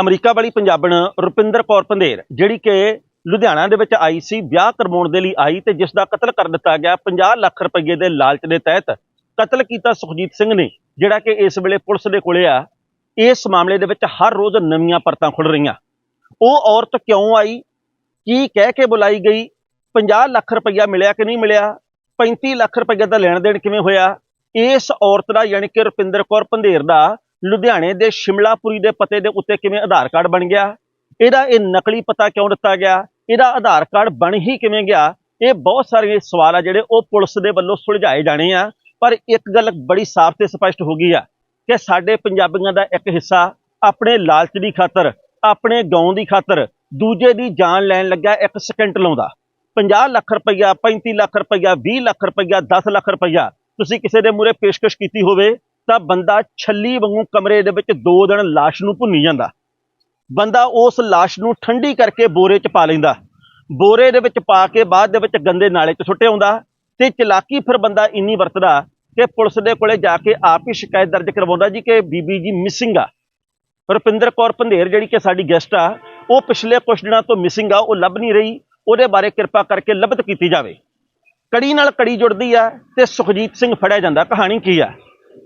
America ਵਾਲੀ ਪੰਜਾਬਣ ਰੁਪਿੰਦਰ ਕੌਰ ਪੰਧੇਰ, ਜਿਹੜੀ ਕਿ ਲੁਧਿਆਣਾ ਦੇ ਵਿੱਚ ਆਈ ਸੀ, ਵਿਆਹ ਕਰਵਾਉਣ ਦੇ ਲਈ ਆਈ ਤੇ ਜਿਸ ਦਾ ਕਤਲ ਕਰ ਦਿੱਤਾ ਗਿਆ 50 ਲੱਖ ਰੁਪਏ ਦੇ ਲਾਲਚ ਦੇ ਤਹਿਤ। ਕਤਲ ਕੀਤਾ ਸੁਖਜੀਤ ਸਿੰਘ ਨੇ, ਜਿਹੜਾ ਕਿ ਇਸ ਵੇਲੇ ਪੁਲਿਸ ਦੇ ਕੋਲੇ ਆ। ਇਸ ਮਾਮਲੇ ਦੇ ਵਿੱਚ ਹਰ ਰੋਜ਼ ਨਵੀਆਂ ਪਰਤਾਂ ਖੁੱਲ ਰਹੀਆਂ। ਉਹ ਔਰਤ ਕਿਉਂ ਆਈ? ਕੀ ਕਹਿ ਕੇ ਬੁਲਾਈ ਗਈ? 50 ਲੱਖ ਰੁਪਈਆ ਮਿਲਿਆ ਕਿ ਨਹੀਂ ਮਿਲਿਆ? 35 ਲੱਖ ਰੁਪਈਆ ਦਾ ਲੈਣ ਦੇਣ ਕਿਵੇਂ ਹੋਇਆ? ਇਸ ਔਰਤ ਦਾ, ਯਾਨੀ ਕਿ ਰੁਪਿੰਦਰ ਕੌਰ ਪੰਧੇਰ ਦਾ ਲੁਧਿਆਣੇ ਦੇ ਸ਼ਿਮਲਾਪੁਰੀ ਦੇ ਪਤੇ ਦੇ ਉੱਤੇ ਕਿਵੇਂ ਆਧਾਰ ਕਾਰਡ ਬਣ ਗਿਆ? ਇਹਦਾ ਇਹ ਨਕਲੀ ਪਤਾ ਕਿਉਂ ਦਿੱਤਾ ਗਿਆ? ਇਹਦਾ ਆਧਾਰ ਕਾਰਡ ਬਣ ਹੀ ਕਿਵੇਂ ਗਿਆ? ਇਹ ਬਹੁਤ ਸਾਰੇ ਸਵਾਲ ਆ ਜਿਹੜੇ ਉਹ ਪੁਲਿਸ ਦੇ ਵੱਲੋਂ ਸੁਲਝਾਏ ਜਾਣੇ ਆ, ਪਰ ਇੱਕ ਗੱਲ ਬੜੀ ਸਾਫ਼ ਤੇ ਸਪਸ਼ਟ ਹੋ ਗਈ ਆ ਕਿ ਸਾਡੇ ਪੰਜਾਬੀਆਂ ਦਾ ਇੱਕ ਹਿੱਸਾ ਆਪਣੇ ਲਾਲਚ ਦੀ ਖਾਤਰ, ਆਪਣੇ ਗਾਉਂ ਦੀ ਖਾਤਰ ਦੂਜੇ ਦੀ ਜਾਨ ਲੈਣ ਲੱਗਾ ਇੱਕ ਸਕਿੰਟ ਲਾਉਂਦਾ। 50 ਲੱਖ ਰੁਪਈਆ 35 ਲੱਖ ਰੁਪਈਆ 20 ਲੱਖ ਰੁਪਈਆ 10 ਲੱਖ ਰੁਪਈਆ, ਤੁਸੀਂ ਕਿਸੇ ਦੇ ਮੂਰੇ ਪੇਸ਼ਕਸ਼ ਕੀਤੀ ਹੋਵੇ ਤਾਂ ਬੰਦਾ ਛੱਲੀ ਵਾਂਗੂ ਕਮਰੇ ਦੇ ਵਿੱਚ ਦੋ ਦਿਨ ਲਾਸ਼ ਨੂੰ ਭੁੰਨੀ ਜਾਂਦਾ। ਬੰਦਾ ਉਸ ਲਾਸ਼ ਨੂੰ ਠੰਡੀ ਕਰਕੇ ਬੋਰੇ 'ਚ ਪਾ ਲੈਂਦਾ। ਬੋਰੇ ਦੇ ਵਿੱਚ ਪਾ ਕੇ ਬਾਅਦ ਦੇ ਵਿੱਚ ਗੰਦੇ ਨਾਲੇ 'ਚ ਸੁੱਟ ਆਉਂਦਾ ਤੇ ਚਲਾਕੀ ਫਿਰ ਬੰਦਾ ਇੰਨੀ ਵਰਤਦਾ ਕਿ ਪੁਲਿਸ ਦੇ ਕੋਲੇ ਜਾ ਕੇ ਆਪ ਹੀ ਸ਼ਿਕਾਇਤ ਦਰਜ ਕਰਵਾਉਂਦਾ ਜੀ ਕਿ ਬੀਬੀ ਜੀ ਮਿਸਿੰਗ ਆ। ਰੁਪਿੰਦਰ ਕੌਰ ਪੰਧੇਰ ਜਿਹੜੀ ਕਿ ਸਾਡੀ ਗੈਸਟ ਆ, ਉਹ ਪਿਛਲੇ ਕੁਝ ਦਿਨਾਂ ਤੋਂ ਮਿਸਿੰਗ ਆ, ਉਹ ਲੱਭ ਨਹੀਂ ਰਹੀ। ਉਹਦੇ ਬਾਰੇ ਕਿਰਪਾ ਕਰਕੇ ਲੱਭਤ ਕੀਤੀ ਜਾਵੇ। ਕੜੀ ਨਾਲ ਕੜੀ ਜੁੜਦੀ ਆ ਤੇ ਸੁਖਜੀਤ ਸਿੰਘ ਫੜਿਆ ਜਾਂਦਾ। ਕਹਾਣੀ ਕੀ ਆ?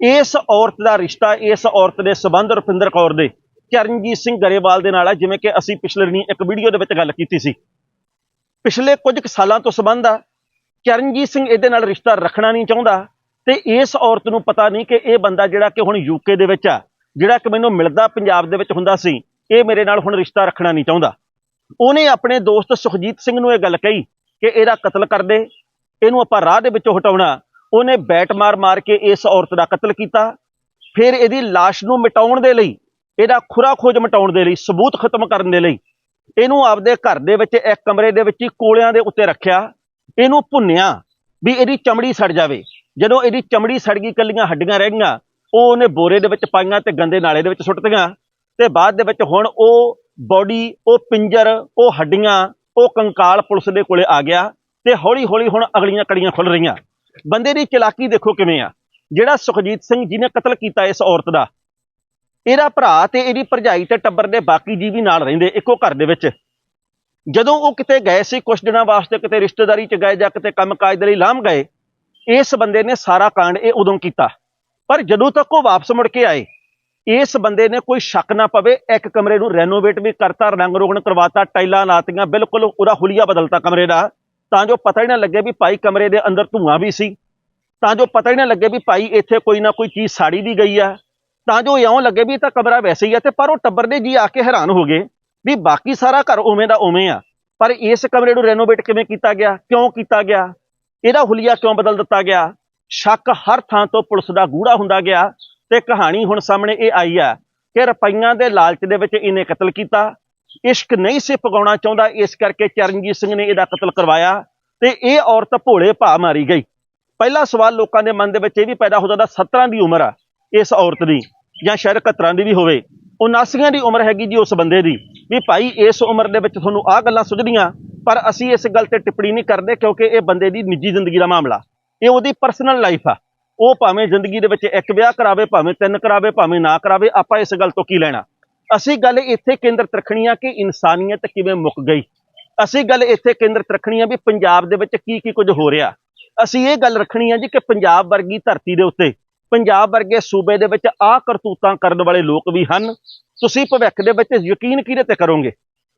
ਇਸ ਔਰਤ ਦਾ ਰਿਸ਼ਤਾ, ਇਸ ਔਰਤ ਦੇ ਸਬੰਧ ਰੁਪਿੰਦਰ ਕੌਰ ਦੇ। ਚਰਨਜੀਤ ਸਿੰਘ ਗਰੇਵਾਲ ਦੇ ਨਾਲ ਆ, ਜਿਵੇਂ ਕਿ ਅਸੀਂ ਪਿਛਲੇ ਦਿਨੀ ਇੱਕ ਵੀਡੀਓ ਦੇ ਵਿੱਚ ਗੱਲ ਕੀਤੀ ਸੀ। ਪਿਛਲੇ ਕੁਝ ਕੁ ਸਾਲਾਂ ਤੋਂ ਸਬੰਧ ਆ। ਚਰਨਜੀਤ ਸਿੰਘ ਇਹਦੇ ਨਾਲ ਰਿਸ਼ਤਾ ਰੱਖਣਾ ਨਹੀਂ ਚਾਹੁੰਦਾ। ਤੇ ਇਸ ਔਰਤ ਨੂੰ ਪਤਾ ਨਹੀਂ ਕਿ ਇਹ ਬੰਦਾ ਜਿਹੜਾ ਕਿ ਹੁਣ ਯੂਕੇ ਦੇ ਵਿੱਚ ਆ, ਜਿਹੜਾ ਕਿ ਮੈਨੂੰ ਮਿਲਦਾ ਪੰਜਾਬ ਦੇ ਵਿੱਚ ਹੁੰਦਾ ਸੀ, ਇਹ ਮੇਰੇ ਨਾਲ ਹੁਣ ਰਿਸ਼ਤਾ ਰੱਖਣਾ ਨਹੀਂ ਚਾਹੁੰਦਾ। ਉਹਨੇ ਆਪਣੇ ਦੋਸਤ ਸੁਖਜੀਤ ਸਿੰਘ ਨੂੰ ਇਹ ਗੱਲ ਕਹੀ ਕਿ ਇਹਦਾ ਕਤਲ ਕਰ ਦੇ, ਇਹਨੂੰ ਆਪਾਂ ਰਾਹ ਦੇ ਵਿੱਚੋਂ ਹਟਾਉਣਾ। ਉਹਨੇ ਬੈਟ ਮਾਰ ਮਾਰ ਕੇ ਇਸ ਔਰਤ ਦਾ ਕਤਲ ਕੀਤਾ। ਫਿਰ ਇਹਦੀ ਲਾਸ਼ ਨੂੰ ਮਿਟਾਉਣ ਦੇ ਲਈ, ਇਹਦਾ ਖੁਰਾ ਖੋਜ ਮਿਟਾਉਣ ਦੇ ਲਈ, ਸਬੂਤ ਖਤਮ ਕਰਨ ਦੇ ਲਈ, ਇਹਨੂੰ ਆਪਦੇ ਘਰ ਦੇ ਵਿੱਚ ਇੱਕ ਕਮਰੇ ਦੇ ਵਿੱਚ ਹੀ ਕੋਲਿਆਂ ਦੇ ਉੱਤੇ ਰੱਖਿਆ। ਇਹਨੂੰ ਭੁੰਨਿਆ ਵੀ ਇਹਦੀ ਚਮੜੀ ਸੜ ਜਾਵੇ। ਜਦੋਂ ਇਹਦੀ ਚਮੜੀ ਸੜ ਗਈ ਕੱਲੀਆਂ ਹੱਡੀਆਂ ਰਹਿ ਗਈਆਂ, ਉਹ ਉਹਨੇ ਬੋਰੇ ਦੇ ਵਿੱਚ ਪਾਈਆਂ ਤੇ ਗੰਦੇ ਨਾਲੇ ਦੇ ਵਿੱਚ ਸੁੱਟਤੀਆਂ ਤੇ ਬਾਅਦ ਦੇ ਵਿੱਚ ਹੁਣ ਉਹ ਬੋਡੀ, ਉਹ ਪਿੰਜਰ, ਉਹ ਹੱਡੀਆਂ, ਉਹ ਕੰਕਾਲ ਪੁਲਿਸ ਦੇ ਕੋਲੇ ਆ ਗਿਆ ਤੇ ਹੌਲੀ ਹੌਲੀ ਹੁਣ ਅਗਲੀਆਂ ਕੜੀਆਂ ਖੁੱਲ ਰਹੀਆਂ। ਬੰਦੇ ਦੀ ਚਲਾਕੀ ਦੇਖੋ ਕਿਵੇਂ ਆ। ਜਿਹੜਾ ਸੁਖਜੀਤ ਸਿੰਘ ਜੀ ਨੇ ਕਤਲ ਕੀਤਾ ਇਸ ਔਰਤ ਦਾ, ਇਹਦਾ ਭਰਾ ਤੇ ਇਹਦੀ ਭਰਜਾਈ ਤੇ ਟੱਬਰ ਦੇ ਬਾਕੀ ਜੀ ਵੀ ਨਾਲ ਰਹਿੰਦੇ ਇੱਕੋ ਘਰ ਦੇ ਵਿੱਚ। ਜਦੋਂ ਉਹ ਕਿਤੇ ਗਏ ਸੀ ਕੁਝ ਦਿਨਾਂ ਵਾਸਤੇ, ਕਿਤੇ ਰਿਸ਼ਤੇਦਾਰੀ ਚ ਗਏ ਜਾਂ ਕਿਤੇ ਕੰਮਕਾਜ ਦੇ ਲਈ ਲਾਮ ਗਏ, ਇਸ ਬੰਦੇ ਨੇ ਸਾਰਾ ਕਾਂਡ ਇਹ ਉਦੋਂ ਕੀਤਾ। ਪਰ ਜਦੋਂ ਤੱਕ ਉਹ ਵਾਪਸ ਮੁੜ ਕੇ ਆਏ, ਇਸ ਬੰਦੇ ਨੇ ਕੋਈ ਸ਼ੱਕ ਨਾ ਪਵੇ, ਇੱਕ ਕਮਰੇ ਨੂੰ ਰੈਨੋਵੇਟ ਵੀ ਕਰਤਾ, ਰੰਗ ਰੋਗਨ ਕਰਵਾਤਾ, ਟਾਈਲਾਂ ਲਾਤੀਆਂ, ਬਿਲਕੁਲ ਉਹਦਾ ਹੁਲੀਆ ਬਦਲਤਾ ਕਮਰੇ ਦਾ। ਤਾਂ ਜੋ ਪਤਾ ਹੀ ਨਾ ਲੱਗੇ ਵੀ ਭਾਈ ਕਮਰੇ ਦੇ ਅੰਦਰ ਧੂਆਂ ਵੀ ਸੀ। ਤਾਂ ਜੋ ਪਤਾ ਹੀ ਨਾ ਲੱਗੇ ਵੀ ਭਾਈ ਇੱਥੇ ਕੋਈ ਨਾ ਕੋਈ ਚੀਜ਼ ਸਾੜੀ ਵੀ ਗਈ ਆ। ਤਾਂ ਜੋ ਇਉਂ ਲੱਗੇ ਵੀ ਤਾਂ ਕਮਰਾ ਵੈਸੇ ਹੀ ਆ ਤੇ ਪਰ ਉਹ ਟੱਬਰ ਦੇ ਜੀ ਆ ਕੇ ਹੈਰਾਨ ਹੋ ਗਏ ਵੀ ਬਾਕੀ ਸਾਰਾ ਘਰ ਉਵੇਂ ਦਾ ਉਵੇਂ ਆ। ਪਰ ਇਸ ਕਮਰੇ ਨੂੰ ਰੈਨੋਵੇਟ ਕਿਵੇਂ ਕੀਤਾ ਗਿਆ? ਕਿਉਂ ਕੀਤਾ ਗਿਆ? ਇਹਦਾ ਹੁਲੀਆ ਕਿਉਂ ਬਦਲ ਦਿੱਤਾ ਗਿਆ? ਸ਼ੱਕ ਹਰ ਥਾਂ ਤੋਂ ਪੁਲਿਸ ਦਾ ਗੂੜਾ ਹੁੰਦਾ ਗਿਆ ਤੇ ਕਹਾਣੀ ਹੁਣ ਸਾਹਮਣੇ ਇਹ ਆਈ ਆ ਕਿ ਰੁਪਈਆਂ ਦੇ ਲਾਲਚ ਦੇ ਵਿੱਚ ਇਹਨੇ ਕਤਲ ਕੀਤਾ। ਇਸ਼ਕ ਨਹੀਂ ਸੀ ਪਗਾਉਣਾ ਚਾਹੁੰਦਾ, ਇਸ ਕਰਕੇ ਚਰਨਜੀਤ ਸਿੰਘ ਨੇ ਇਹਦਾ ਕਤਲ ਕਰਵਾਇਆ ਤੇ ਇਹ ਔਰਤ ਭੋਲੇ ਭਾ ਮਾਰੀ ਗਈ। ਪਹਿਲਾ ਸਵਾਲ ਲੋਕਾਂ ਦੇ ਮਨ ਦੇ ਵਿੱਚ ਇਹ ਵੀ ਪੈਦਾ ਹੋ ਜਾਂਦਾ 17 ਦੀ ਉਮਰ ਆ ਇਸ ਔਰਤ ਦੀ ਜਾਂ ਸ਼ਾਇਦ 71 ਦੀ ਵੀ ਹੋਵੇ। 79 ਦੀ ਉਮਰ ਹੈਗੀ ਜੀ ਉਸ ਬੰਦੇ ਦੀ। ਵੀ ਭਾਈ ਇਸ ਉਮਰ ਦੇ ਵਿੱਚ ਤੁਹਾਨੂੰ ਆਹ ਗੱਲਾਂ ਸੁਝਦੀਆਂ, ਪਰ ਅਸੀਂ ਇਸ ਗੱਲ ਤੇ ਟਿੱਪਣੀ ਨਹੀਂ ਕਰਦੇ ਕਿਉਂਕਿ ਇਹ ਬੰਦੇ ਦੀ ਨਿੱਜੀ ਜ਼ਿੰਦਗੀ ਦਾ ਮਾਮਲਾ। ਇਹ ਉਹਦੀ ਪਰਸਨਲ ਲਾਈਫ ਆ। ਉਹ ਭਾਵੇਂ ਜ਼ਿੰਦਗੀ ਦੇ ਵਿੱਚ ਇੱਕ ਵਿਆਹ ਕਰਾਵੇ, ਭਾਵੇਂ ਤਿੰਨ ਕਰਾਵੇ, ਭਾਵੇਂ ਨਾ ਕਰਾਵੇ, ਆਪਾਂ ਇਸ ਗੱਲ ਤੋਂ ਕੀ ਲੈਣਾ? ਅਸੀਂ ਗੱਲ ਇੱਥੇ ਕੇਂਦਰਤ ਰੱਖਣੀ ਆ ਕਿ ਇਨਸਾਨੀਅਤ ਕਿਵੇਂ ਮੁੱਕ ਗਈ? ਅਸੀਂ ਗੱਲ ਇੱਥੇ ਕੇਂਦਰਤ ਰੱਖਣੀ ਆ ਵੀ ਪੰਜਾਬ ਦੇ ਵਿੱਚ ਕੀ ਕੀ ਕੁਝ ਹੋ ਰਿਹਾ? ਅਸੀਂ ਇਹ ਗੱਲ ਰੱਖਣੀ ਆ ਜੀ ਕਿ ਪੰਜਾਬ ਵਰਗੀ ਧਰਤੀ ਦੇ ਉੱਤੇ, ਪੰਜਾਬ ਵਰਗੇ ਸੂਬੇ ਦੇ ਵਿੱਚ ਆਹ ਕਰਤੂਤਾਂ ਕਰਨ ਵਾਲੇ ਲੋਕ ਵੀ ਹਨ। ਤੁਸੀਂ ਭਵਿੱਖ ਦੇ ਵਿੱਚ ਯਕੀਨ ਕਿਹਦੇ ਤੇ ਕਰੋਗੇ?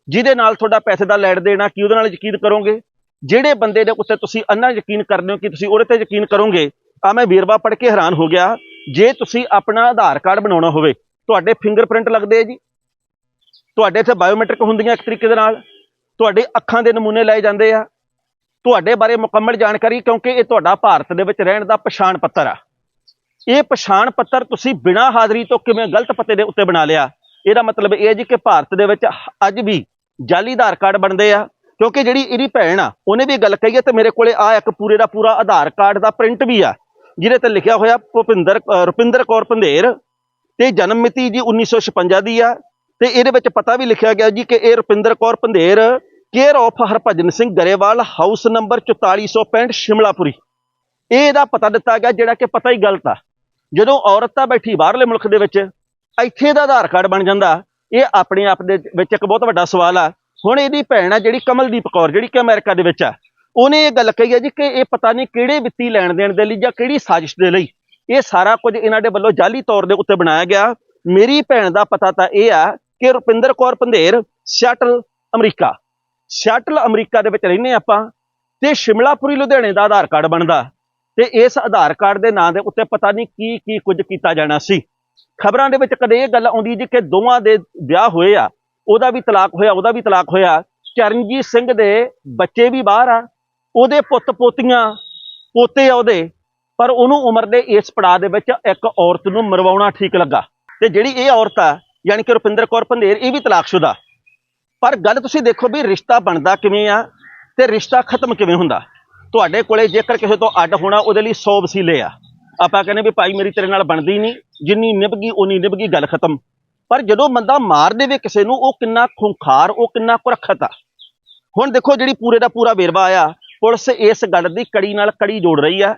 ਜਿਹਦੇ ਨਾਲ ਤੁਹਾਡਾ ਪੈਸੇ ਦਾ ਲੈਣ ਦੇਣਾ ਕੀ ਉਹਦੇ ਨਾਲ ਯਕੀਨ ਕਰੋਗੇ? ਜਿਹੜੇ ਬੰਦੇ ਦੇ ਉੱਤੇ ਤੁਸੀਂ ਅੰਨਾ ਯਕੀਨ ਕਰਦੇ ਹੋ ਕਿ ਤੁਸੀਂ ਉਹਦੇ ਤੇ ਯਕੀਨ ਕਰੋਗੇ, ਆ ਮੈਂ ਵੇਰਵਾ ਪੜ੍ਹ ਕੇ ਹੈਰਾਨ ਹੋ ਗਿਆ। ਜੇ ਤੁਸੀਂ ਆਪਣਾ ਆਧਾਰ ਕਾਰਡ ਬਣਾਉਣਾ ਹੋਵੇ ਤੁਹਾਡੇ ਫਿੰਗਰਪ੍ਰਿੰਟ ਲੱਗਦੇ ਆ ਜੀ। ਤੁਹਾਡੇ ਇੱਥੇ ਬਾਇਓਮੈਟ੍ਰਿਕ ਹੁੰਦੀਆਂ ਇੱਕ ਤਰੀਕੇ ਦੇ ਨਾਲ। ਤੁਹਾਡੇ ਅੱਖਾਂ ਦੇ ਨਮੂਨੇ ਲਏ ਜਾਂਦੇ ਆ। ਤੁਹਾਡੇ ਬਾਰੇ ਮੁਕੰਮਲ ਜਾਣਕਾਰੀ ਕਿਉਂਕਿ ਇਹ ਤੁਹਾਡਾ ਭਾਰਤ ਦੇ ਵਿੱਚ ਰਹਿਣ ਦਾ ਪਛਾਣ ਪੱਤਰ ਆ। ਇਹ ਪਛਾਣ ਪੱਤਰ ਤੁਸੀਂ ਬਿਨਾਂ ਹਾਜ਼ਰੀ ਤੋਂ ਕਿਵੇਂ ਗਲਤ ਪਤੇ ਦੇ ਉੱਤੇ ਬਣਾ ਲਿਆ? ਇਹਦਾ ਮਤਲਬ ਇਹ ਹੈ ਜੀ ਕਿ ਭਾਰਤ ਦੇ ਵਿੱਚ ਅੱਜ ਵੀ ਜਾਲੀ ਆਧਾਰ ਕਾਰਡ ਬਣਦੇ ਆ। ਕਿਉਂਕਿ ਜਿਹੜੀ ਇਹਦੀ ਭੈਣ ਆ, ਉਹਨੇ ਵੀ ਗੱਲ ਕਹੀ ਹੈ ਤੇ ਮੇਰੇ ਕੋਲੇ ਆ ਇੱਕ ਪੂਰੇ ਦਾ ਪੂਰਾ ਆਧਾਰ ਕਾਰਡ ਦਾ ਪ੍ਰਿੰਟ ਵੀ ਆ, ਜਿਹਦੇ ਤੇ ਲਿਖਿਆ ਹੋਇਆ ਭੁਪਿੰਦਰ ਰੁਪਿੰਦਰ ਕੌਰ ਪੰਧੇਰ ਤੇ ਜਨਮ ਮਿਤੀ ਜੀ 1956 ਦੀ ਆ। ਤੇ ਇਹਦੇ ਵਿੱਚ ਪਤਾ ਵੀ ਲਿਖਿਆ ਗਿਆ ਜੀ ਕਿ ਇਹ Rupinder Kaur Pandher, care of Harbhajan Singh Grewal, house number 4465 Shimlapuri. ਇਹ ਇਹਦਾ ਪਤਾ ਦਿੱਤਾ ਗਿਆ ਜਿਹੜਾ ਕਿ ਪਤਾ ਹੀ ਗਲਤ ਆ। ਜਦੋਂ ਔਰਤ ਤਾਂ ਬੈਠੀ ਬਾਹਰਲੇ ਮੁਲਕ ਦੇ ਵਿੱਚ, ਇੱਥੇ ਦਾ ਆਧਾਰ ਕਾਰਡ ਬਣ ਜਾਂਦਾ। ਇਹ ਆਪਣੇ ਆਪ ਦੇ ਵਿੱਚ ਇੱਕ ਬਹੁਤ ਵੱਡਾ ਸਵਾਲ ਆ। ਹੁਣ ਇਹਦੀ ਭੈਣ ਆ ਜਿਹੜੀ ਕਮਲਦੀਪ ਕੌਰ, ਜਿਹੜੀ ਕਿ ਅਮਰੀਕਾ ਦੇ ਵਿੱਚ ਆ। ਉਹਨੇ ਇਹ ਗੱਲ ਕਹੀ ਹੈ ਜੀ ਕਿ ਇਹ ਪਤਾ ਨਹੀਂ ਕਿਹੜੇ ਵਿੱਤੀ ਲੈਣ ਦੇਣ ਦੇ ਲਈ ਜਾਂ ਕਿਹੜੀ ਸਾਜ਼ਿਸ਼ ਦੇ ਲਈ ਇਹ ਸਾਰਾ ਕੁਝ ਇਹਨਾਂ ਦੇ ਵੱਲੋਂ ਜਾਲੀ ਤੌਰ ਦੇ ਉੱਤੇ ਬਣਾਇਆ ਗਿਆ। ਮੇਰੀ ਭੈਣ ਦਾ ਪਤਾ ਤਾਂ ਇਹ ਆ ਕਿ Rupinder Kaur Pandher Seattle, America. Seattle, America ਦੇ ਵਿੱਚ ਰਹਿੰਦੇ ਆਪਾਂ ਤੇ ਸ਼ਿਮਲਾਪੁਰੀ, ਲੁਧਿਆਣੇ ਦਾ ਆਧਾਰ ਕਾਰਡ ਬਣਦਾ। ਤੇ ਇਸ ਆਧਾਰ ਕਾਰਡ ਦੇ ਨਾਂ ਦੇ ਉੱਤੇ ਪਤਾ ਨਹੀਂ ਕੀ ਕੀ ਕੁਝ ਕੀਤਾ ਜਾਣਾ ਸੀ। ਖਬਰਾਂ ਦੇ ਵਿੱਚ ਕਦੇ ਇਹ ਗੱਲ ਆਉਂਦੀ ਜੀ ਕਿ ਦੋਵਾਂ ਦੇ ਵਿਆਹ ਹੋਏ ਆ, ਉਹਦਾ ਵੀ ਤਲਾਕ ਹੋਇਆ, ਉਹਦਾ ਵੀ ਤਲਾਕ ਹੋਇਆ। ਚਰਨਜੀਤ ਸਿੰਘ ਦੇ ਬੱਚੇ ਵੀ ਬਾਹਰ ਆ, ਉਹਦੇ ਪੁੱਤ ਪੋਤੀਆਂ ਪੋਤੇ ਆ ਉਹਦੇ। ਪਰ ਉਹਨੂੰ ਉਮਰ ਦੇ ਇਸ ਪੜਾਅ ਦੇ ਵਿੱਚ ਇੱਕ ਔਰਤ ਨੂੰ ਮਰਵਾਉਣਾ ਠੀਕ ਲੱਗਾ। ਤੇ ਜਿਹੜੀ ਇਹ ਔਰਤ ਆ, ਯਾਨੀ ਕਿ ਰੁਪਿੰਦਰ ਕੌਰ ਪੰਧੇਰ, ਇਹ ਵੀ ਤਲਾਕਸ਼ੁਦਾ। ਪਰ ਗੱਲ ਤੁਸੀਂ ਦੇਖੋ ਵੀ ਰਿਸ਼ਤਾ ਬਣਦਾ ਕਿਵੇਂ ਆ ਤੇ ਰਿਸ਼ਤਾ ਖਤਮ ਕਿਵੇਂ ਹੁੰਦਾ। ਤੁਹਾਡੇ ਕੋਲੇ ਜੇਕਰ ਕਿਸੇ ਤੋਂ ਅੱਡ ਹੋਣਾ, ਉਹਦੇ ਲਈ 100 ਵਸੀਲੇ ਆ। ਆਪਾਂ ਕਹਿੰਦੇ ਵੀ ਭਾਈ ਮੇਰੀ ਤੇਰੇ ਨਾਲ ਬਣਦੀ ਨਹੀਂ, ਜਿੰਨੀ ਨਿਭ ਗਈ ਉਨੀ ਨਿਭ ਗਈ ਗੱਲ ਖਤਮ। ਪਰ ਜਦੋਂ ਬੰਦਾ ਮਾਰ ਦੇਵੇ ਕਿਸੇ ਨੂੰ, ਉਹ ਕਿੰਨਾ ਖੁੰਖਾਰ, ਉਹ ਕਿੰਨਾ ਕੁਰਖਤ ਆ। ਹੁਣ ਦੇਖੋ ਜਿਹੜੀ ਪੂਰੇ ਦਾ ਪੂਰਾ ਵੇਰਵਾ ਆਇਆ ਪੁਲਿਸ ਇਸ ਗੱਲ ਦੀ ਕੜੀ ਨਾਲ ਕੜੀ ਜੋੜ ਰਹੀ ਆ।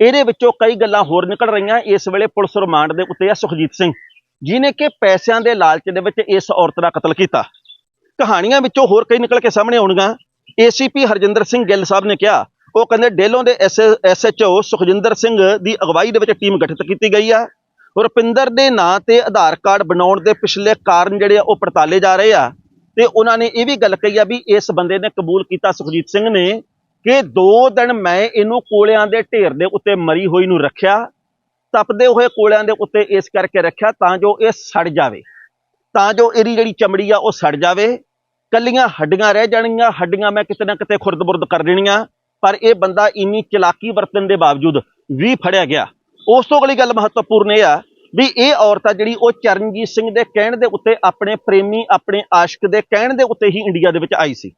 ਇਹਦੇ ਵਿੱਚੋਂ ਕਈ ਗੱਲਾਂ ਹੋਰ ਨਿਕਲ ਰਹੀਆਂ। ਇਸ ਵੇਲੇ ਪੁਲਿਸ ਰਿਮਾਂਡ ਦੇ ਉੱਤੇ ਆ ਸੁਖਜੀਤ ਸਿੰਘ ਜਿਨੇ ਕਿ ਪੈਸਿਆਂ ਦੇ ਲਾਲਚ ਦੇ ਵਿੱਚ ਇਸ ਔਰਤ ਦਾ ਕਤਲ ਕੀਤਾ। ਕਹਾਣੀਆਂ ਵਿੱਚੋਂ ਹੋਰ ਕਈ ਨਿਕਲ ਕੇ ਸਾਹਮਣੇ ਆਉਣਗੀਆਂ। ਏਸੀਪੀ ਹਰਜਿੰਦਰ ਸਿੰਘ ਗਿੱਲ ਸਾਹਿਬ ਨੇ ਕਿਹਾ, ਉਹ ਕਹਿੰਦੇ ਡੇਲੋਂ ਦੇ ਐਸਐਚਓ ਸੁਖਜਿੰਦਰ ਸਿੰਘ ਦੀ ਅਗਵਾਈ ਦੇ ਵਿੱਚ ਟੀਮ ਗਠਿਤ ਕੀਤੀ ਗਈ ਆ। ਰੁਪਿੰਦਰ ਦੇ ਨਾਂ ਤੇ ਆਧਾਰ ਕਾਰਡ ਬਣਾਉਣ ਦੇ ਪਿਛਲੇ ਕਾਰਨ ਜਿਹੜੇ ਆ, ਉਹ ਪੜਤਾਲੇ ਜਾ ਰਹੇ ਆ। ਤੇ ਉਹਨਾਂ ਨੇ ਇਹ ਵੀ ਗੱਲ ਕਹੀ ਆ ਵੀ ਇਸ ਬੰਦੇ ਨੇ ਕਬੂਲ ਕੀਤਾ ਸੁਖਜੀਤ ਸਿੰਘ ਨੇ ਕਿ ਦੋ ਦਿਨ ਮੈਂ ਇਹਨੂੰ ਕੋਲਿਆਂ ਦੇ ਢੇਰ ਦੇ ਉੱਤੇ ਮਰੀ ਹੋਈ ਨੂੰ ਰੱਖਿਆ, ਤਪਦੇ ਹੋਏ ਕੋਲਿਆਂ ਦੇ ਉੱਤੇ ਇਸ ਕਰਕੇ ਰੱਖਿਆ ਤਾਂ ਜੋ ਇਹ ਸੜ ਜਾਵੇ। ਤਾਂ ਜੋ ਇਹਦੀ ਜਿਹੜੀ ਚਮੜੀ ਆ ਉਹ ਸੜ ਜਾਵੇ। ਕੱਲੀਆਂ ਹੱਡੀਆਂ ਰਹਿ ਜਾਣਗੀਆਂ, ਹੱਡੀਆਂ ਮੈਂ ਕਿਤੇ ਨਾ ਕਿਤੇ ਖੁਰਦ-ਬੁਰਦ ਕਰ ਦੇਣੀਆਂ, ਪਰ ਇਹ ਬੰਦਾ ਇੰਨੀ ਚਲਾਕੀ ਵਰਤਣ ਦੇ ਬਾਵਜੂਦ ਵੀ ਫੜਿਆ ਗਿਆ। ਉਸ ਤੋਂ ਅਗਲੀ ਗੱਲ ਮਹੱਤਵਪੂਰਨ ਇਹ ਆ ਵੀ ਇਹ ਔਰਤ ਆ ਜਿਹੜੀ ਉਹ ਚਰਨਜੀਤ ਸਿੰਘ ਦੇ ਕਹਿਣ ਦੇ ਉੱਤੇ ਆਪਣੇ ਪ੍ਰੇਮੀ, ਆਪਣੇ ਆਸ਼ਿਕ ਦੇ ਕਹਿਣ ਦੇ ਉੱਤੇ ਹੀ ਇੰਡੀਆ ਦੇ ਵਿੱਚ ਆਈ ਸੀ।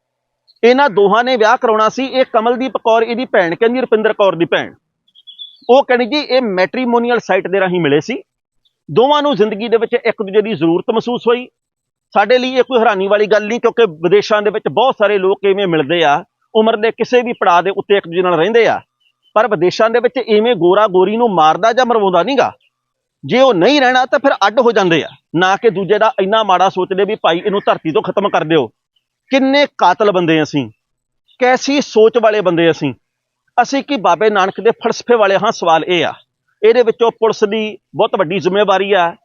ਇਹਨਾਂ ਦੋਹਾਂ ਨੇ ਵਿਆਹ ਕਰਾਉਣਾ ਸੀ। ਇਹ ਕਮਲਦੀਪ ਕੌਰ, ਇਹਦੀ ਭੈਣ ਕਹਿੰਦੀ, ਰੁਪਿੰਦਰ ਕੌਰ ਦੀ ਭੈਣ। ਉਹ ਕਹਿੰਦੀ ਜੀ, ਇਹ ਮੈਟ੍ਰੀਮੋਨੀਅਲ ਸਾਈਟ ਦੇ ਰਾਹੀਂ ਮਿਲੇ ਸੀ। ਦੋਵਾਂ ਨੂੰ ਜ਼ਿੰਦਗੀ ਦੇ ਵਿੱਚ ਇੱਕ ਦੂਜੇ ਦੀ ਜ਼ਰੂਰਤ ਮਹਿਸੂਸ ਹੋਈ। ਸਾਡੇ ਲਈ ਇਹ ਕੋਈ ਹੈਰਾਨੀ ਵਾਲੀ ਗੱਲ ਨਹੀਂ, ਕਿਉਂਕਿ ਵਿਦੇਸ਼ਾਂ ਦੇ ਵਿੱਚ ਬਹੁਤ ਸਾਰੇ ਲੋਕ ਇਵੇਂ ਮਿਲਦੇ ਆ। ਉਮਰ ਦੇ ਕਿਸੇ ਵੀ ਪੜਾਅ ਦੇ ਉੱਤੇ ਇੱਕ ਦੂਜੇ ਨਾਲ ਰਹਿੰਦੇ ਆ। ਪਰ ਵਿਦੇਸ਼ਾਂ ਦੇ ਵਿੱਚ ਇਵੇਂ ਗੋਰਾ ਗੋਰੀ ਨੂੰ ਮਾਰਦਾ ਜਾਂ ਮਰਵਾਉਂਦਾ ਨਹੀਂਗਾ। ਜੇ ਉਹ ਨਹੀਂ ਰਹਿਣਾ ਤਾਂ ਫਿਰ ਅੱਡ ਹੋ ਜਾਂਦੇ ਆ। ਨਾ ਕਿ ਦੂਜੇ ਦਾ ਇੰਨਾ ਮਾੜਾ ਸੋਚਦੇ ਵੀ ਭਾਈ, ਇਹਨੂੰ ਧਰਤੀ ਤੋਂ ਖਤਮ ਕਰ ਦਿਓ। ਕਿੰਨੇ ਕਾਤਲ ਬੰਦੇ ਅਸੀਂ? ਕੈਸੀ ਸੋਚ ਵਾਲੇ ਬੰਦੇ ਅਸੀਂ? ਅਸੀਂ ਕੀ ਬਾਬੇ ਨਾਨਕ ਦੇ ਫਲਸਫੇ ਵਾਲੇ ਹਾਂ? ਸਵਾਲ ਇਹ ਆ। ਇਹਦੇ ਵਿੱਚੋਂ ਪੁਲਿਸ ਦੀ ਬਹੁਤ ਵੱਡੀ ਜ਼ਿੰਮੇਵਾਰੀ ਆ।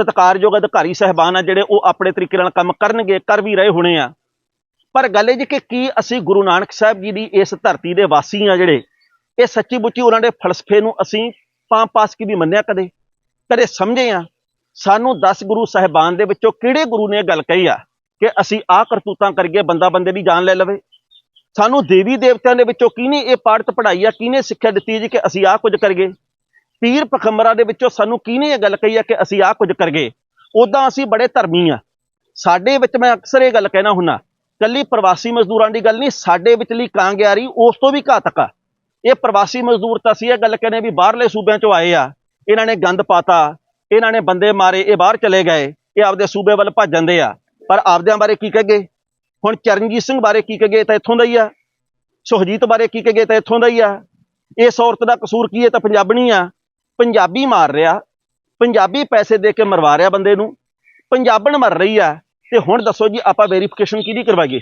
ਸਤਿਕਾਰਯੋਗ ਅਧਿਕਾਰੀ ਸਹਿਬਾਨ ਆ ਜਿਹੜੇ ਉਹ ਆਪਣੇ ਤਰੀਕੇ ਨਾਲ ਕੰਮ ਕਰਨਗੇ, ਕਰ ਵੀ ਰਹੇ ਹੋਣੇ ਆ। ਪਰ ਗੱਲ ਇਹ ਜੀ ਕਿ ਕੀ ਅਸੀਂ ਗੁਰੂ ਨਾਨਕ ਸਾਹਿਬ ਜੀ ਦੀ ਇਸ ਧਰਤੀ ਦੇ ਵਾਸੀ ਆ ਜਿਹੜੇ? ਇਹ ਸੱਚੀ ਮੁੱਚੀ ਉਹਨਾਂ ਦੇ ਫਲਸਫੇ ਨੂੰ ਅਸੀਂ ਪਾਂ ਪਾਸ ਕੀ ਵੀ ਮੰਨਿਆ ਕਦੇ? ਕਦੇ ਸਮਝੇ ਆ? ਸਾਨੂੰ 10 ਗੁਰੂ ਸਾਹਿਬਾਨ ਦੇ ਵਿੱਚੋਂ ਕਿਹੜੇ ਗੁਰੂ ਨੇ ਗੱਲ ਕਹੀ ਆ? ਕਿ ਅਸੀਂ ਆਹ ਕਰਤੂਤਾਂ ਕਰੀਏ, ਬੰਦਾ ਬੰਦੇ ਦੀ ਜਾਨ ਲੈ ਲਵੇ। ਸਾਨੂੰ ਦੇਵੀ ਦੇਵਤਿਆਂ ਦੇ ਵਿੱਚੋਂ ਕਿਹਨੇ ਇਹ ਪਾਠ ਪੜਾਈ ਆ, ਕਿਹਨੇ ਸਿੱਖਿਆ ਦਿੱਤੀ ਜੀ ਕਿ ਅਸੀਂ ਆਹ ਕੁਝ ਕਰੀਏ? ਪੀਰ ਪਖੰਬਰਾਂ ਦੇ ਵਿੱਚੋਂ ਸਾਨੂੰ ਕਿਹਨੇ ਇਹ ਗੱਲ ਕਹੀ ਆ ਕਿ ਅਸੀਂ ਆਹ ਕੁਝ ਕਰੀਏ? ਉਦਾਂ ਅਸੀਂ ਬੜੇ ਧਰਮੀ ਆ। ਸਾਡੇ ਵਿੱਚ ਮੈਂ ਅਕਸਰ ਇਹ ਗੱਲ ਕਹਿਣਾ ਹੁੰਨਾ, ਕੱਲੀ ਪ੍ਰਵਾਸੀ ਮਜ਼ਦੂਰਾਂ ਦੀ ਗੱਲ ਨਹੀਂ, ਸਾਡੇ ਵਿਚਲੀ ਕਾਂਗਿਆਰੀ ਉਸ ਤੋਂ ਵੀ ਘਾਤਕ ਆ। ਇਹ ਪ੍ਰਵਾਸੀ ਮਜ਼ਦੂਰ ਤਾਂ ਅਸੀਂ ਇਹ ਗੱਲ ਕਹਿੰਦੇ ਵੀ ਬਾਹਰਲੇ ਸੂਬਿਆਂ ਚੋਂ ਆਏ ਆ, ਇਹਨਾਂ ਨੇ ਗੰਦ ਪਾਤਾ, ਇਹਨਾਂ ਨੇ ਬੰਦੇ ਮਾਰੇ, ਇਹ ਬਾਹਰ ਚਲੇ ਗਏ, ਇਹ ਆਪਦੇ ਸੂਬੇ ਵੱਲ ਭੱਜ ਜਾਂਦੇ ਆ। ਪਰ ਆਪਦਿਆਂ ਬਾਰੇ ਕੀ ਕਹਗੇ ਹੁਣ ਚਰਨਜੀਤ ਸਿੰਘ ਬਾਰੇ ਕੀ ਕਹਗੇ ਤਾਂ ਇੱਥੋਂ ਦਾ ਹੀ ਆ। ਸੁਖਜੀਤ ਬਾਰੇ ਕੀ ਕਹਗੇ ਤਾਂ ਇੱਥੋਂ ਦਾ ਹੀ ਆ। ਇਸ ਔਰਤ ਦਾ ਕਸੂਰ ਕੀ ਹੈ? ਤਾਂ ਪੰਜਾਬਣੀ ਆ। ਪੰਜਾਬੀ ਮਾਰ ਰਿਹਾ। ਪੰਜਾਬੀ ਪੈਸੇ ਦੇ ਕੇ ਮਰਵਾ ਰਿਹਾ ਬੰਦੇ ਨੂੰ। ਪੰਜਾਬਣ ਮਰ ਰਹੀ ਆ। ਤੇ ਹੁਣ ਦੱਸੋ ਜੀ, ਆਪਾਂ ਵੈਰੀਫਿਕੇਸ਼ਨ ਕਿਹਦੀ ਕਰਵਾਈਏ?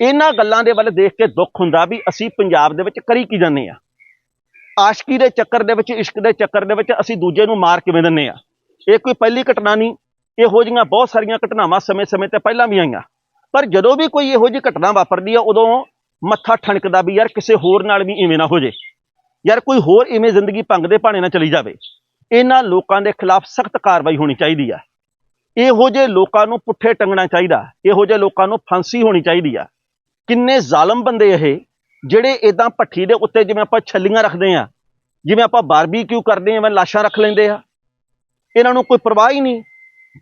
ਇਹਨਾਂ ਗੱਲਾਂ ਦੇ ਵੱਲ ਦੇਖ ਕੇ ਦੁੱਖ ਹੁੰਦਾ ਵੀ ਅਸੀਂ ਪੰਜਾਬ ਦੇ ਵਿੱਚ ਕਰੀ ਕੀ ਜਾਂਦੇ ਆ। ਆਸ਼ਕੀ ਦੇ ਚੱਕਰ ਦੇ ਵਿੱਚ, ਇਸ਼ਕ ਦੇ ਚੱਕਰ ਦੇ ਵਿੱਚ ਅਸੀਂ ਦੂਜੇ ਨੂੰ ਮਾਰ ਕਿਵੇਂ ਦਿੰਨੇ ਆ? ਇਹ ਕੋਈ ਪਹਿਲੀ ਘਟਨਾ ਨਹੀਂ। ਇਹੋ ਜਿਹੀਆਂ ਬਹੁਤ ਸਾਰੀਆਂ ਘਟਨਾਵਾਂ ਸਮੇਂ-ਸਮੇਂ ਤੇ ਪਹਿਲਾਂ ਵੀ ਆਈਆਂ। ਪਰ ਜਦੋਂ ਵੀ ਕੋਈ ਇਹੋ ਜਿਹੀ ਘਟਨਾ ਵਾਪਰਦੀ ਆ, ਉਦੋਂ ਮੱਥਾ ਠਣਕਦਾ ਵੀ ਯਾਰ ਕਿਸੇ ਹੋਰ ਨਾਲ ਵੀ ਇਵੇਂ ਨਾ ਹੋ ਜੇ। ਯਾਰ ਕੋਈ ਹੋਰ ਇਵੇਂ ਜ਼ਿੰਦਗੀ ਭੰਗ ਦੇ ਭਾਣੇ ਨਾ ਚਲੀ ਜਾਵੇ। ਇਹਨਾਂ ਲੋਕਾਂ ਦੇ ਖਿਲਾਫ ਸਖਤ ਕਾਰਵਾਈ ਹੋਣੀ ਚਾਹੀਦੀ ਆ। ਇਹੋ ਜਿਹੇ ਲੋਕਾਂ ਨੂੰ ਪੁੱਠੇ ਟੰਗਣਾ ਚਾਹੀਦਾ। ਇਹੋ ਜਿਹੇ ਲੋਕਾਂ ਨੂੰ ਫਾਂਸੀ ਹੋਣੀ ਚਾਹੀਦੀ ਆ। ਕਿੰਨੇ ਜ਼ਾਲਮ ਬੰਦੇ ਇਹ, ਜਿਹੜੇ ਇਦਾਂ ਭੱਠੀ ਦੇ ਉੱਤੇ ਜਿਵੇਂ ਆਪਾਂ ਛੱਲੀਆਂ ਰੱਖਦੇ ਆ, ਜਿਵੇਂ ਆਪਾਂ ਬਾਰਬੀਕਿਊ ਕਰਦੇ ਆ ਮੈਂ ਲਾਸ਼ਾਂ ਰੱਖ ਲੈਂਦੇ ਆ। ਇਹਨਾਂ ਨੂੰ ਕੋਈ ਪਰਵਾਹ ਹੀ ਨਹੀਂ।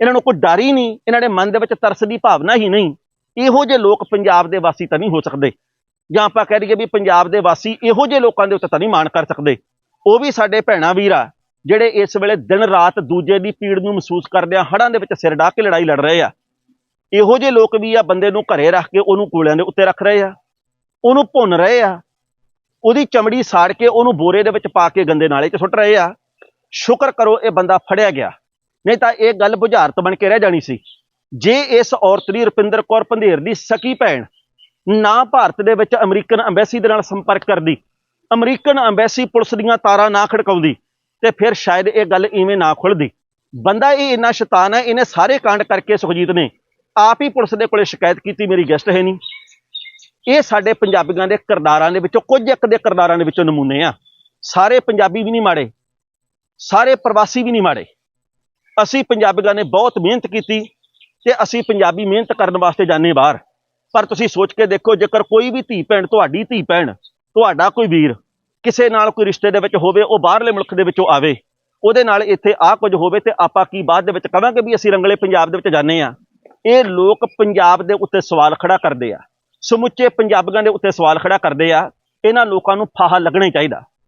ਇਹਨਾਂ ਨੂੰ ਕੋਈ ਡਰ ਹੀ ਨਹੀਂ, ਇਹਨਾਂ ਦੇ ਮਨ ਦੇ ਵਿੱਚ ਤਰਸ ਦੀ ਭਾਵਨਾ ਹੀ ਨਹੀਂ। ਇਹੋ ਜਿਹੇ ਲੋਕ ਪੰਜਾਬ ਦੇ ਵਾਸੀ ਤਾਂ ਨਹੀਂ ਹੋ ਸਕਦੇ। ਜਾਂ ਆਪਾਂ ਕਹਿ ਦਈਏ ਵੀ ਪੰਜਾਬ ਦੇ ਵਾਸੀ ਇਹੋ ਜਿਹੇ ਲੋਕਾਂ ਦੇ ਉੱਤੇ ਤਾਂ ਨਹੀਂ ਮਾਣ ਕਰ ਸਕਦੇ। ਉਹ ਵੀ ਸਾਡੇ ਭੈਣਾ ਵੀਰ ਆ, ਜਿਹੜੇ ਇਸ ਵੇਲੇ ਦਿਨ ਰਾਤ ਦੂਜੇ ਦੀ ਪੀੜ ਨੂੰ ਮਹਿਸੂਸ ਕਰਦਿਆਂ ਹੜਾਂ ਦੇ ਵਿੱਚ ਸਿਰ ਢਾ ਕੇ ਲੜਾਈ ਲੜ ਰਹੇ ਆ। ਇਹੋ ਜਿਹੇ ਲੋਕ ਵੀ ਆ, ਬੰਦੇ ਨੂੰ ਘਰੇ ਰੱਖ ਕੇ ਉਹਨੂੰ ਕੋਲਿਆਂ ਦੇ ਉੱਤੇ ਰੱਖ ਰਹੇ ਆ। ਉਹਨੂੰ ਭੁੰਨ ਰਹੇ ਆ। ਉਹਦੀ ਚਮੜੀ ਸਾੜ ਕੇ ਉਹਨੂੰ ਬੋਰੇ ਦੇ ਵਿੱਚ ਪਾ ਕੇ ਗੰਦੇ ਨਾਲੇ 'ਚ ਸੁੱਟ ਰਹੇ ਆ। ਸ਼ੁਕਰ ਕਰੋ ਇਹ ਬੰਦਾ ਫੜਿਆ ਗਿਆ। ਨਹੀਂ ਤਾਂ ਇਹ ਗੱਲ ਬੁਝਾਰਤ ਬਣ ਕੇ ਰਹਿ ਜਾਣੀ ਸੀ। ਜੇ ਇਸ ਔਰਤ ਦੀ ਰੁਪਿੰਦਰ ਕੌਰ ਪੰਧੇਰ ਦੀ ਸਕੀ ਭੈਣ ਨਾ ਭਾਰਤ ਦੇ ਵਿੱਚ ਅਮਰੀਕਨ ਐਮਬੈਸੀ ਦੇ ਨਾਲ ਸੰਪਰਕ ਕਰਦੀ, ਅਮਰੀਕਨ ਐਮਬੈਸੀ ਪੁਲਿਸ ਦੀਆਂ ਤਾਰਾਂ ਨਾ ਖੜਕਾਉਂਦੀ, ਤੇ ਫਿਰ ਸ਼ਾਇਦ ਇਹ ਗੱਲ ਇਵੇਂ ਨਾ ਖੁੱਲਦੀ। ਬੰਦਾ ਇਹ ਇੰਨਾ ਸ਼ੈਤਾਨ ਹੈ, ਇਹਨੇ ਸਾਰੇ ਕਾਂਡ ਕਰਕੇ ਸੁਖਜੀਤ ਨੇ ਆਪ ਹੀ ਪੁਲਿਸ ਦੇ ਕੋਲੇ ਸ਼ਿਕਾਇਤ ਕੀਤੀ, ਮੇਰੀ ਗੈਸਟ ਹੈ ਨਹੀਂ। ਇਹ ਸਾਡੇ ਪੰਜਾਬੀਆਂ ਦੇ ਕਿਰਦਾਰਾਂ ਦੇ ਵਿੱਚੋਂ ਕੁਝ ਇੱਕ ਦੇ ਕਿਰਦਾਰਾਂ ਦੇ ਵਿੱਚੋਂ ਨਮੂਨੇ ਆ। ਸਾਰੇ ਪੰਜਾਬੀ ਵੀ ਨਹੀਂ ਮਾੜੇ, ਸਾਰੇ ਪ੍ਰਵਾਸੀ ਵੀ ਨਹੀਂ ਮਾੜੇ। ਅਸੀਂ ਪੰਜਾਬੀਆਂ ਨੇ ਬਹੁਤ ਮਿਹਨਤ ਕੀਤੀ ਤੇ ਅਸੀਂ ਪੰਜਾਬੀ ਮਿਹਨਤ ਕਰਨ ਵਾਸਤੇ ਜਾਂਦੇ ਬਾਹਰ। ਪਰ ਤੁਸੀਂ ਸੋਚ ਕੇ ਦੇਖੋ, ਜੇਕਰ ਕੋਈ ਵੀ ਧੀ ਭੈਣ, ਤੁਹਾਡੀ ਧੀ ਭੈਣ, ਤੁਹਾਡਾ ਕੋਈ ਵੀਰ ਕਿਸੇ ਨਾਲ ਕੋਈ ਰਿਸ਼ਤੇ ਦੇ ਵਿੱਚ ਹੋਵੇ, ਉਹ ਬਾਹਰਲੇ ਮੁਲਕ ਦੇ ਵਿੱਚੋਂ ਆਵੇ, ਉਹਦੇ ਨਾਲ ਇੱਥੇ ਆ ਕੁਝ ਹੋਵੇ ਤੇ ਆਪਾਂ ਕੀ ਬਾਅਦ ਦੇ ਵਿੱਚ ਕਹਾਂਗੇ ਵੀ ਅਸੀਂ ਰੰਗਲੇ ਪੰਜਾਬ ਦੇ ਵਿੱਚ ਜਾਂਦੇ ਆ ਇਹ ਲੋਕ ਪੰਜਾਬ ਦੇ ਉੱਤੇ ਸਵਾਲ ਖੜਾ ਕਰਦੇ ਆ। ਸਮੁੱਚੇ ਪੰਜਾਬੀਆਂ ਦੇ ਉੱਤੇ ਸਵਾਲ ਖੜਾ ਕਰਦੇ ਆ। ਇਹਨਾਂ ਲੋਕਾਂ ਨੂੰ ਫਾਹਾ ਲੱਗਣਾ ਹੀ ਚਾਹੀਦਾ।